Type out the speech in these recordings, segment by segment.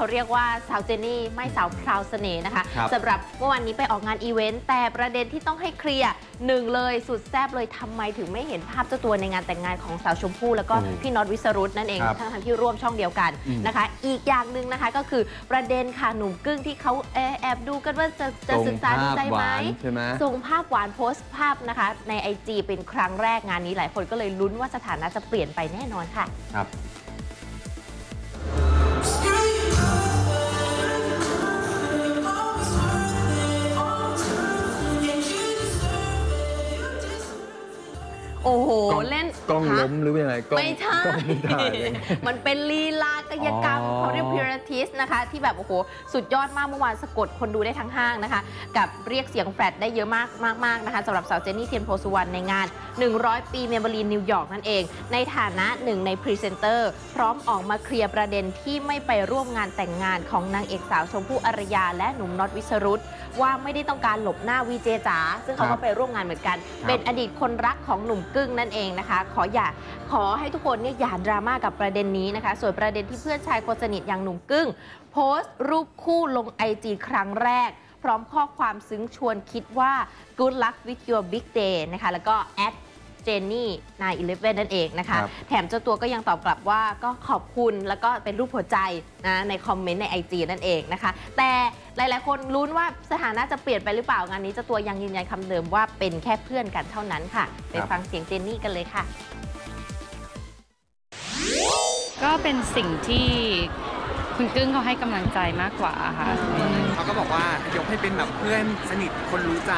เขาเรียกว่าสาวเจนนี่ไม่สาวพราวเสน่ห์นะคะครับ สำหรับเมื่อวานนี้ไปออกงานอีเวนต์แต่ประเด็นที่ต้องให้เคลียร์หนึ่งเลยสุดแซบเลยทำไมถึงไม่เห็นภาพเจ้าตัวในงานแต่งงานของสาวชมพู่แล้วก็อืมพี่น็อตวิสรุตนั่นเองครับทั้งทที่ร่วมช่องเดียวกันอืมนะคะ อีกอย่างหนึ่งนะคะก็คือประเด็นค่ะหนุ่มกึ้งที่เขาเอ่อแอบดูกันว่าจะจะศึกษาดูใจไหมใช่ไหม ส่งภาพหวานโพสต์ภาพนะคะ ใน IG เป็นครั้งแรกงานนี้หลายคนก็เลยลุ้นว่าสถานะจะเปลี่ยนไปแน่นอนค่ะ ครับ โอ้โห กล้องเล่นกล้องฮะล้มหรือยังไงกล้องไม่ใช่ กล้องไม่ถ่ายเลย มันเป็นลีลากายกรรมอ๋อเขาเรียกพิราทิสนะคะ ที่แบบโอ้โห สุดยอดมากเมื่อวานสะกดคนดูได้ทั้งห้างนะคะ กับเรียกเสียงแฟลตได้เยอะมากมากมากนะคะสำหรับสาวเจนนี่เทียนโพสุวรรณในงาน 100 ปีเมเบลีนนิวยอร์กนั่นเอง ในฐานะหนึ่งในพรีเซนเตอร์ พร้อมออกมาเคลียร์ประเด็นที่ไม่ไปร่วมงานแต่งงานของนางเอกสาวชมพู่อารยา และหนุ่มน็อตวิสรุตว่าไม่ได้ต้องการหลบหน้าวีเจจ๋าซึ่งเขาครัก็บไปร่วมงานเหมือนกัน ครับ เป็นอดีตคนรักของหนุ่มกึ้งนั่นเองนะคะ ขออย่าขอให้ทุกคนเนี่ยอย่าดราม่ากับประเด็นนี้นะคะ ส่วนประเด็นที่เพื่อนชายคนสนิทอย่างหนุ่มกึ้ง โพสต์รูปคู่ลงไอจีครั้งแรก พร้อมข้อความซึ้งชวนคิดว่า good luck with your big day นะคะแล้วก็ at เจนนี่นายอีเลฟเว่นนั่นเองนะคะครับแถมเจ้าตัวก็ยังตอบกลับว่าก็ขอบคุณแล้วก็เป็นรูปหัวใจนะในคอมเมนต์ใน IG นั่นเองนะคะ แต่ หลาย ๆ คนลุ้นว่าสถานะจะเปลี่ยนไปหรือเปล่างานนี้เจ้าตัวยังยืนยันคำเดิมว่าเป็นแค่เพื่อนกันเท่านั้นค่ะไปครับฟังเสียงเจนนี่กันเลยค่ะ ก็เป็นสิ่งที่คุณกึ้งเขาให้กำลังใจมากกว่าค่ะเขาก็บอกว่ายกให้เป็นแบบเพื่อนสนิทคนรู้ใจ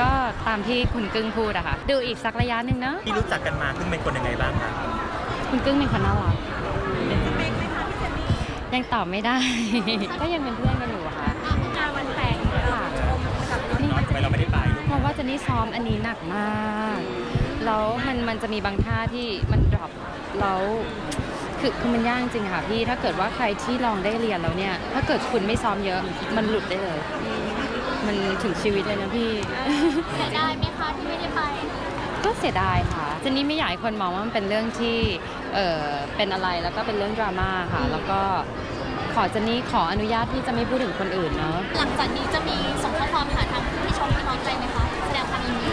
ก็ตามที่คุณกึ้งพูดอะค่ะ ดูอีกสักระยะหนึ่งเนอะที่รู้จักกันมาคุณเป็นคนยังไงบ้างคะคุณกึ้งเป็นคนน่ารัก ยังตอบไม่ได้ ก็ยังเป็นเพื่อนกันอยู่อะค่ะงานวันแต่งค่ะนี่น้อยทำไมเราไม่ได้ไปลูกเพราะว่าเจนนี่ซ้อมอันนี้หนักมากแล้วมันมันจะมีบางท่าที่มันดรอปแล้วคือคือมันยากจริงค่ะพี่ถ้าเกิดว่าใครที่ลองได้เรียนแล้วเนี่ย ถ้าเกิดคุณไม่ซ้อมเยอะมันหลุดได้เลย มันถึงชีวิตเลยนะพี่เสียดายไหมคะที่ไม่ได้ไป ก็เสียดายค่ะเจนนี่ไม่อยากให้คนมองว่ามันเป็นเรื่องที่เออ เป็นอะไรแล้วก็เป็นเรื่องดราม่าค่ะ แล้วก็ขอเจนนี่ขออนุญาตที่จะไม่พูดถึงคนอื่นเนาะหลังจากนี้จะมีส่งข้อความหาทางพี่ชมพี่น้องไปไหมคะแสดงความยินดี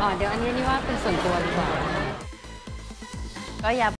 อ๋อเดี๋ยวอันนี้นี่ว่าเป็นส่วนตัวดีกว่า ก็อย่า